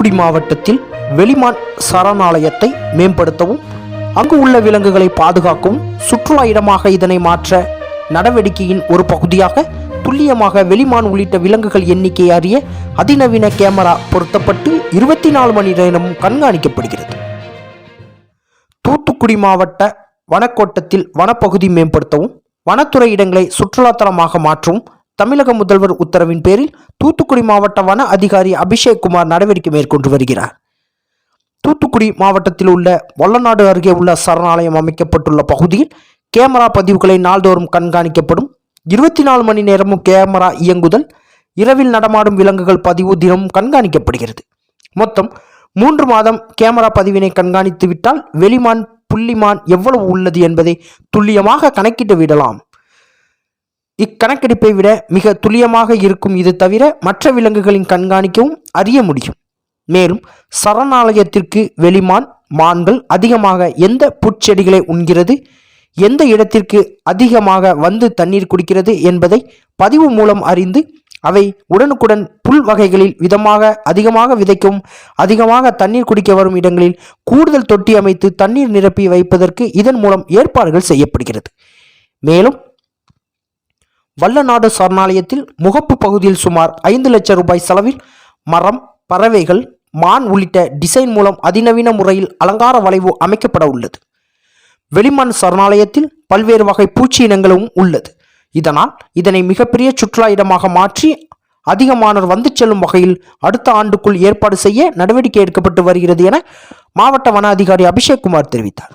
தூத்துக்குடி மாவட்டத்தில் வெளிமான் சரணாலயத்தை மேம்படுத்தவும் அங்கு உள்ள விலங்குகளை பாதுகாக்கவும் சுற்றுலா இடமாக இதனை மாற்ற நடவடிக்கையின் ஒரு பகுதியாக துல்லியமாக வெளிமான் உள்ளிட்ட விலங்குகள் எண்ணிக்கை அறிய அதிநவீன கேமரா பொருத்தப்பட்டு இருபத்தி நாலு மணி நேரமும் கண்காணிக்கப்படுகிறது. தூத்துக்குடி மாவட்ட வனக்கோட்டத்தில் வனப்பகுதி மேம்படுத்தவும் வனத்துறை இடங்களை சுற்றுலாத்தலமாக மாற்றவும் தமிழக முதல்வர் உத்தரவின் பேரில் தூத்துக்குடி மாவட்ட வன அதிகாரி அபிஷேக் குமார் நடவடிக்கை மேற்கொண்டு வருகிறார். தூத்துக்குடி மாவட்டத்தில் உள்ள வல்லநாடு அருகே உள்ள சரணாலயம் அமைக்கப்பட்டுள்ள பகுதியில் கேமரா பதிவுகளை நாள்தோறும் கண்காணிக்கப்படும் இருபத்தி நாலு மணி நேரமும் கேமரா இயங்குதல் இரவில் நடமாடும் விலங்குகள் பதிவு தினமும் கண்காணிக்கப்படுகிறது. மொத்தம் மூன்று மாதம் கேமரா பதிவினை கண்காணித்து விட்டால் வெளிமான் புள்ளிமான் எவ்வளவு உள்ளது என்பதை துல்லியமாக கணக்கிட்டு விடலாம். இக்கணக்கெடுப்பை விட மிக துல்லியமாக இருக்கும் இது தவிர மற்ற விலங்குகளின் கண்காணிக்கவும் அறிய முடியும். மேலும் சரணாலயத்திற்கு வெளிமான் மான்கள் அதிகமாக எந்த புற்செடிகளை உண்கிறது எந்த இடத்திற்கு அதிகமாக வந்து தண்ணீர் குடிக்கிறது என்பதை பதிவு மூலம் அறிந்து அவை உடனுக்குடன் புல் வகைகளில் விதமாக அதிகமாக விதைக்கவும் அதிகமாக தண்ணீர் குடிக்க வரும் இடங்களில் கூடுதல் தொட்டி அமைத்து தண்ணீர் நிரப்பி வைப்பதற்கு இதன் மூலம் ஏற்பாடுகள் செய்யப்படுகிறது. மேலும் வல்லநாடு சரணாலயத்தில் முகப்பு பகுதியில் சுமார் ஐந்து லட்சம் ரூபாய் செலவில் மரம் பறவைகள் மான் உள்ளிட்ட டிசைன் மூலம் அதிநவீன முறையில் அலங்கார வளைவு அமைக்கப்பட உள்ளது. வெளிமான் சரணாலயத்தில் பல்வேறு வகை பூச்சி இனங்களும் உள்ளது. இதனால் இதனை மிகப்பெரிய சுற்றுலா இடமாக மாற்றி அதிகமானோர் வந்து செல்லும் வகையில் அடுத்த ஆண்டுக்குள் ஏற்பாடு செய்ய நடவடிக்கை எடுக்கப்பட்டு வருகிறது என மாவட்ட வன அதிகாரி அபிஷேக் குமார் தெரிவித்தார்.